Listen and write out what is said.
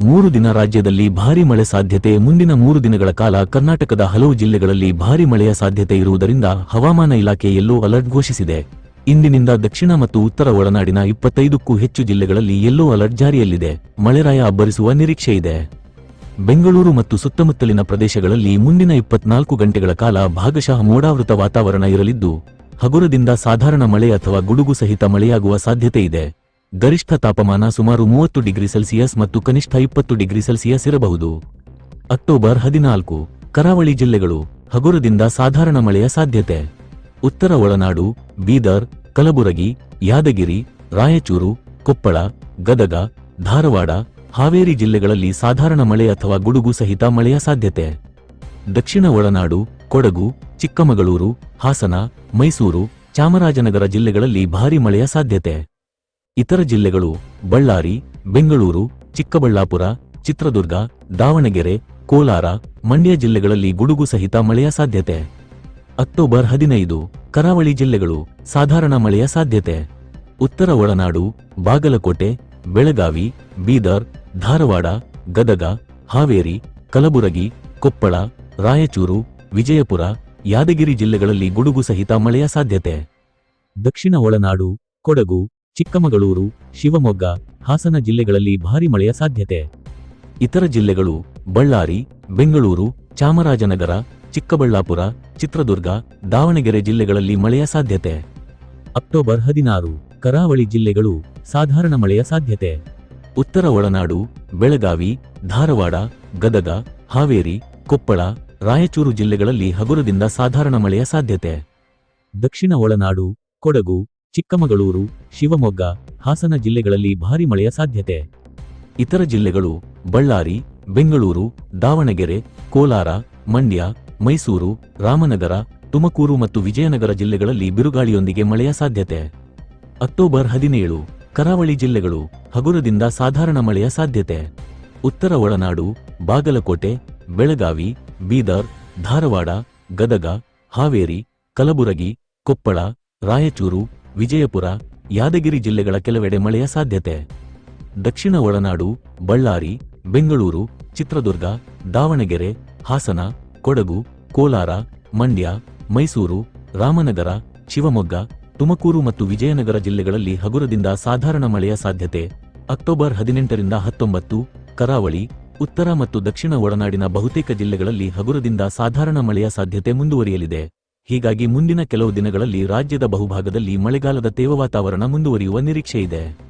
ಮೂರು ದಿನ ರಾಜ್ಯದಲ್ಲಿ ಭಾರೀ ಮಳೆ ಸಾಧ್ಯತೆ. ಮುಂದಿನ ಮೂರು ದಿನಗಳ ಕಾಲ ಕರ್ನಾಟಕದ ಹಲವು ಜಿಲ್ಲೆಗಳಲ್ಲಿ ಭಾರೀ ಮಳೆಯ ಸಾಧ್ಯತೆ ಇರುವುದರಿಂದ ಹವಾಮಾನ ಇಲಾಖೆ ಎಲ್ಲೋ ಅಲರ್ಟ್ ಘೋಷಿಸಿದೆ. ಇಂದಿನಿಂದ ದಕ್ಷಿಣ ಮತ್ತು ಉತ್ತರ ಒಳನಾಡಿನ ಇಪ್ಪತ್ತೈದಕ್ಕೂ ಹೆಚ್ಚು ಜಿಲ್ಲೆಗಳಲ್ಲಿ ಎಲ್ಲೋ ಅಲರ್ಟ್ ಜಾರಿಯಲ್ಲಿದೆ. ಮಳೆರಾಯ ಅಬ್ಬರಿಸುವ ನಿರೀಕ್ಷೆ ಇದೆ. ಬೆಂಗಳೂರು ಮತ್ತು ಸುತ್ತಮುತ್ತಲಿನ ಪ್ರದೇಶಗಳಲ್ಲಿ ಮುಂದಿನ ಇಪ್ಪತ್ನಾಲ್ಕು ಗಂಟೆಗಳ ಕಾಲ ಭಾಗಶಃ ಮೋಡಾವೃತ ವಾತಾವರಣ ಇರಲಿದ್ದು, ಹಗುರದಿಂದ ಸಾಧಾರಣ ಮಳೆ ಅಥವಾ ಗುಡುಗು ಸಹಿತ ಮಳೆಯಾಗುವ ಸಾಧ್ಯತೆ ಇದೆ. ಗರಿಷ್ಠ ತಾಪಮಾನ ಸುಮಾರು ಮೂವತ್ತು ಡಿಗ್ರಿ ಸೆಲ್ಸಿಯಸ್ ಮತ್ತು ಕನಿಷ್ಠ ಇಪ್ಪತ್ತು ಡಿಗ್ರಿ ಸೆಲ್ಸಿಯಸ್ ಇರಬಹುದು. ಅಕ್ಟೋಬರ್ ಹದಿನಾಲ್ಕು, ಕರಾವಳಿ ಜಿಲ್ಲೆಗಳು, ಹಗುರದಿಂದ ಸಾಧಾರಣ ಮಳೆಯ ಸಾಧ್ಯತೆ. ಉತ್ತರ ಒಳನಾಡು, ಬೀದರ್, ಕಲಬುರಗಿ, ಯಾದಗಿರಿ, ರಾಯಚೂರು, ಕೊಪ್ಪಳ, ಗದಗ, ಧಾರವಾಡ, ಹಾವೇರಿ ಜಿಲ್ಲೆಗಳಲ್ಲಿ ಸಾಧಾರಣ ಮಳೆ ಅಥವಾ ಗುಡುಗು ಸಹಿತ ಮಳೆಯ ಸಾಧ್ಯತೆ. ದಕ್ಷಿಣ ಒಳನಾಡು, ಕೊಡಗು, ಚಿಕ್ಕಮಗಳೂರು, ಹಾಸನ, ಮೈಸೂರು, ಚಾಮರಾಜನಗರ ಜಿಲ್ಲೆಗಳಲ್ಲಿ ಭಾರೀ ಮಳೆಯ ಸಾಧ್ಯತೆ. ಇತರ ಜಿಲ್ಲೆಗಳು ಬಳ್ಳಾರಿ, ಬೆಂಗಳೂರು, ಚಿಕ್ಕಬಳ್ಳಾಪುರ, ಚಿತ್ರದುರ್ಗ, ದಾವಣಗೆರೆ, ಕೋಲಾರ, ಮಂಡ್ಯ ಜಿಲ್ಲೆಗಳಲ್ಲಿ ಗುಡುಗು ಸಹಿತ ಮಳೆಯ ಸಾಧ್ಯತೆ. ಅಕ್ಟೋಬರ್ ಹದಿನೈದು, ಕರಾವಳಿ ಜಿಲ್ಲೆಗಳು ಸಾಧಾರಣ ಮಳೆಯ ಸಾಧ್ಯತೆ. ಉತ್ತರ ಒಳನಾಡು, ಬಾಗಲಕೋಟೆ, ಬೆಳಗಾವಿ, ಬೀದರ್, ಧಾರವಾಡ, ಗದಗ, ಹಾವೇರಿ, ಕಲಬುರಗಿ, ಕೊಪ್ಪಳ, ರಾಯಚೂರು, ವಿಜಯಪುರ, ಯಾದಗಿರಿ ಜಿಲ್ಲೆಗಳಲ್ಲಿ ಗುಡುಗು ಸಹಿತ ಮಳೆಯ ಸಾಧ್ಯತೆ. ದಕ್ಷಿಣ ಒಳನಾಡು, ಕೊಡಗು ಚಿಕ್ಕಮಗಳೂರು, ಶಿವಮೊಗ್ಗ, ಹಾಸನ ಜಿಲ್ಲೆಗಳಲ್ಲಿ ಭಾರಿ ಮಳೆಯ ಸಾಧ್ಯತೆ. ಇತರ ಜಿಲ್ಲೆಗಳು ಬಳ್ಳಾರಿ, ಬೆಂಗಳೂರು, ಚಾಮರಾಜನಗರ, ಚಿಕ್ಕಬಳ್ಳಾಪುರ, ಚಿತ್ರದುರ್ಗ, ದಾವಣಗೆರೆ ಜಿಲ್ಲೆಗಳಲ್ಲಿ ಮಳೆಯ ಸಾಧ್ಯತೆ. ಅಕ್ಟೋಬರ್ ಹದಿನಾರು, ಕರಾವಳಿ ಜಿಲ್ಲೆಗಳು ಸಾಧಾರಣ ಮಳೆಯ ಸಾಧ್ಯತೆ. ಉತ್ತರ ಒಳನಾಡು, ಬೆಳಗಾವಿ, ಧಾರವಾಡ, ಗದಗ, ಹಾವೇರಿ, ಕೊಪ್ಪಳ, ರಾಯಚೂರು ಜಿಲ್ಲೆಗಳಲ್ಲಿ ಹಗುರದಿಂದ ಸಾಧಾರಣ ಮಳೆಯ ಸಾಧ್ಯತೆ. ದಕ್ಷಿಣ ಒಳನಾಡು, ಕೊಡಗು ಚಿಕ್ಕಮಗಳೂರು, ಶಿವಮೊಗ್ಗ, ಹಾಸನ ಜಿಲ್ಲೆಗಳಲ್ಲಿ ಭಾರಿ ಮಳೆಯ ಸಾಧ್ಯತೆ. ಇತರ ಜಿಲ್ಲೆಗಳು ಬಳ್ಳಾರಿ, ಬೆಂಗಳೂರು, ದಾವಣಗೆರೆ, ಕೋಲಾರ, ಮಂಡ್ಯ, ಮೈಸೂರು, ರಾಮನಗರ, ತುಮಕೂರು ಮತ್ತು ವಿಜಯನಗರ ಜಿಲ್ಲೆಗಳಲ್ಲಿ ಬಿರುಗಾಳಿಯೊಂದಿಗೆ ಮಳೆಯ ಸಾಧ್ಯತೆ. ಅಕ್ಟೋಬರ್ ಹದಿನೇಳು, ಕರಾವಳಿ ಜಿಲ್ಲೆಗಳು ಹಗುರದಿಂದ ಸಾಧಾರಣ ಮಳೆಯ ಸಾಧ್ಯತೆ. ಉತ್ತರ ಒಳನಾಡು, ಬಾಗಲಕೋಟೆ, ಬೆಳಗಾವಿ, ಬೀದರ್, ಧಾರವಾಡ, ಗದಗ, ಹಾವೇರಿ, ಕಲಬುರಗಿ, ಕೊಪ್ಪಳ, ರಾಯಚೂರು ವಿಜಯಪುರ, ಯಾದಗಿರಿ ಜಿಲ್ಲೆಗಳ ಕೆಲವೆಡೆ ಮಳೆಯ ಸಾಧ್ಯತೆ. ದಕ್ಷಿಣ ಒಳನಾಡು, ಬಳ್ಳಾರಿ, ಬೆಂಗಳೂರು, ಚಿತ್ರದುರ್ಗ, ದಾವಣಗೆರೆ, ಹಾಸನ, ಕೊಡಗು, ಕೋಲಾರ, ಮಂಡ್ಯ, ಮೈಸೂರು, ರಾಮನಗರ, ಶಿವಮೊಗ್ಗ, ತುಮಕೂರು ಮತ್ತು ವಿಜಯನಗರ ಜಿಲ್ಲೆಗಳಲ್ಲಿ ಹಗುರದಿಂದ ಸಾಧಾರಣ ಮಳೆಯ ಸಾಧ್ಯತೆ. ಅಕ್ಟೋಬರ್ ಹದಿನೆಂಟರಿಂದ ಹತ್ತೊಂಬತ್ತು, ಕರಾವಳಿ, ಉತ್ತರ ಮತ್ತು ದಕ್ಷಿಣ ಒಳನಾಡಿನ ಬಹುತೇಕ ಜಿಲ್ಲೆಗಳಲ್ಲಿ ಹಗುರದಿಂದ ಸಾಧಾರಣ ಮಳೆಯ ಸಾಧ್ಯತೆ ಮುಂದುವರಿಯಲಿದೆ. ಹೀಗಾಗಿ ಮುಂದಿನ ಕೆಲವು ದಿನಗಳಲ್ಲಿ ರಾಜ್ಯದ ಬಹುಭಾಗದಲ್ಲಿ ಮಳೆಗಾಲದ ತೇವ ವಾತಾವರಣ ಮುಂದುವರಿಯುವ ನಿರೀಕ್ಷೆಯಿದೆ.